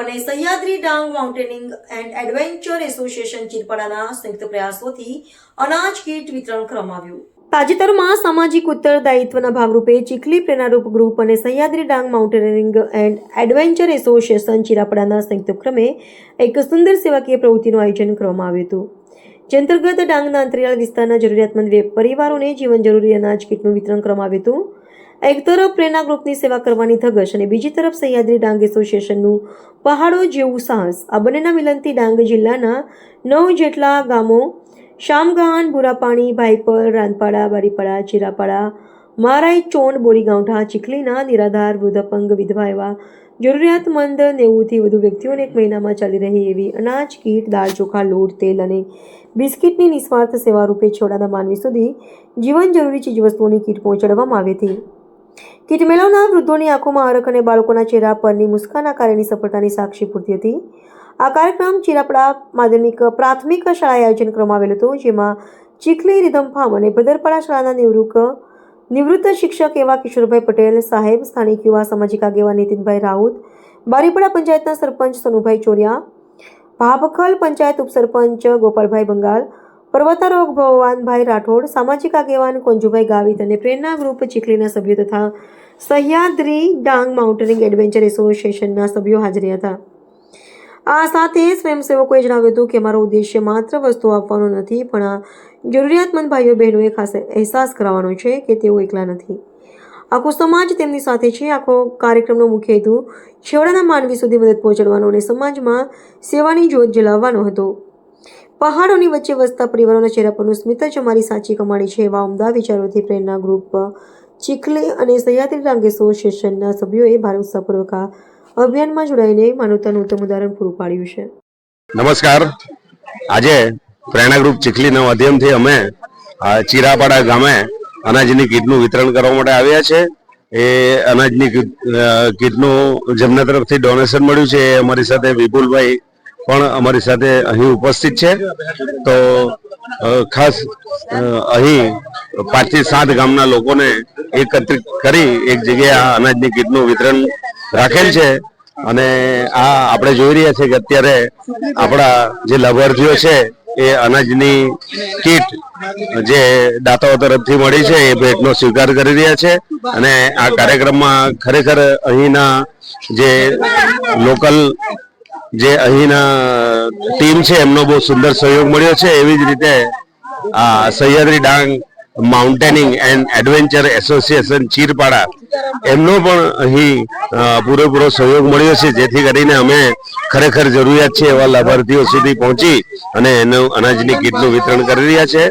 અને Sahyadri Dang mountaineering and adventure association ચીરપાડાના સંયુક્ત પ્રયાસોથી અનાજ કીટ વિતરણ કરવામાં આવ્યું તાજેતરમાં સામાજિક ઉત્તરદાયિત્વના ભાગરૂપે ચીખલી પ્રેરણારૂપ ગ્રુપ અને Sahyadri Dang mountaineering and adventure association ચિરાપડાના સંયુક્ત ક્રમે એક સુંદર સેવાકીય પ્રવૃત્તિનું આયોજન કરવામાં આવ્યું હતું. જે અંતર્ગત ડાંગના અંતરિયાળ વિસ્તારના જરૂરિયાતમંદ પરિવારોને જીવન જરૂરી અનાજ કીટનું વિતરણ કરવામાં આવ્યું હતું. એક તરફ પ્રેરણા ગ્રુપની સેવા કરવાની ધગશ અને બીજી તરફ સહ્યાદ્રી ડાંગ એસોસિએશનનું પહાડો જેવું સાહસ. આ બંનેના મિલનથી ડાંગ જિલ્લાના નવ જેટલા ગામો શામગાન બુરાપાણી, ભાઈપર, રાનપાડા, બારીપાડા, ચીરાપાડા, મારાઈ, ચોંડ બોરીગાંઠા ચીખલીના નિરાધાર, વૃદ્ધપંગ, વિધવા એવા જરૂરિયાતમંદ નેવુંથી વધુ વ્યક્તિઓને એક મહિનામાં ચાલી રહી એવી અનાજ, કીટ, દાળ, ચોખા, લોટ, તેલ અને બિસ્કિટની નિસ્વાર્થ સેવા રૂપે છોડાના માનવી સુધી જીવન જરૂરી ચીજવસ્તુઓની કીટ પહોંચાડવામાં આવી હતી. કીટ મેળવનાર વૃદ્ધોની આંખોમાં હરખ અને બાળકોના ચહેરા પરની મુસ્કાન કાર્યની સફળતાની સાક્ષી પૂરતી હતી. આ કાર્યક્રમ ચિરાપડા માધ્યમિક પ્રાથમિક શાળાએ આયોજન કરવામાં આવેલ હતું, જેમાં ચીખલી રિધમ ફાર્મ અને ભદરપાડા શાળાના નિવૃત્ત નિવૃત્ત શિક્ષક એવા કિશોરભાઈ પટેલ, સાહેબ, સ્થાનિક યુવા, સામાજિક આગેવાન નીતિનભાઈ રાઉત, બારીપડા પંચાયતના સરપંચ સનુભાઈ ચોરિયા, ભાભખલ પંચાયત ઉપસરપંચ ગોપાલભાઈ બંગાળ પર્વતારોગ ભગવાનભાઈ રાઠોડ, સામાજિક આગેવાન કોંજુભાઈ ગાવિત અને પ્રેરણા ગ્રુપ ચીખલીના સભ્યો તથા સહ્યાદ્રી ડાંગ માઉન્ટેનિંગ એડવેન્ચર એસોસિએશનના સભ્યો હાજર હતા. આ સાથે સ્વયંસેવકોએ જણાવ્યું હતું કે મારો ઉદ્દેશ્ય માત્ર વસ્તુ આપવાનો નથી, પણ આ જરૂરિયાતમંદ ભાઈઓ બહેનોએ ખાસ અહેસાસ કરાવવાનો છે કે તેઓ એકલા નથી. આખો સમાજ તેમની સાથે છે. આખો કાર્યક્રમનો મુખ્ય હેતુ છેવાડાના માનવી સુધી મદદ પહોંચાડવાનો અને સમાજમાં સેવાની જ્યોત જલાવવાનો હતો. પહાડોની વચ્ચે વસતા પરિવારોના ચહેરા પરનું સ્મિત જ અમારી સાચી કમાણી છે એવા ઉમદા વિચારોથી પ્રેરણા ગ્રુપ, ચીખલી અને સહ્યાદ્રી ડાંગ એસોસિએશનના સભ્યોએ ભારે ઉત્સાહપૂર્વક આ અભિયાનમાં જોડાઈને માનવતાનું ઉત્તમ ઉદાહરણ પૂરું પાડ્યું છે. નમસ્કાર. આજે પ્રેરણા ગ્રુપ ચીખલીના માધ્યમથી અમે ચીરાપાડા ગામે અનાજની કીટનું વિતરણ કરવા માટે આવ્યા છે. એ અનાજની કીટનું જેમના તરફથી ડોનેશન મળ્યું છે એ અમારી સાથે વિપુલભાઈ પણ અમારી સાથે અહીં ઉપસ્થિત છે. તો ખાસ અહીં પાંચથી સાત ગામના લોકોને એકત્રિત કરી એક જગ્યાએ આ અનાજની કીટનું વિતરણ રાખેલ છે. અને આ આપણે જોઈ રહ્યા છે કે અત્યારે આપણા જે લાભાર્થીઓ છે એ અનાજની કીટ જે દાતાઓ તરફથી મળી છે એ ભેટનો સ્વીકાર કરી રહ્યા છે. અને આ કાર્યક્રમમાં ખરેખર અહીંના જે લોકલ જે અહીંના ટીમ છે, એમનો બહુ સુંદર સહયોગ મળ્યો છે. એવી જ રીતે, આ Sahyadri Dang mountaineering and adventure association Chirpada, એમનો પણ અહીં પૂરેપૂરો સહયોગ મળ્યો છે. જેથી કરીને અમે ખરેખર જરૂરિયાત છે એવા લાભાર્થીઓ સુધી પહોંચી અને એનું અનાજની કીટનું વિતરણ કરી રહ્યા છે.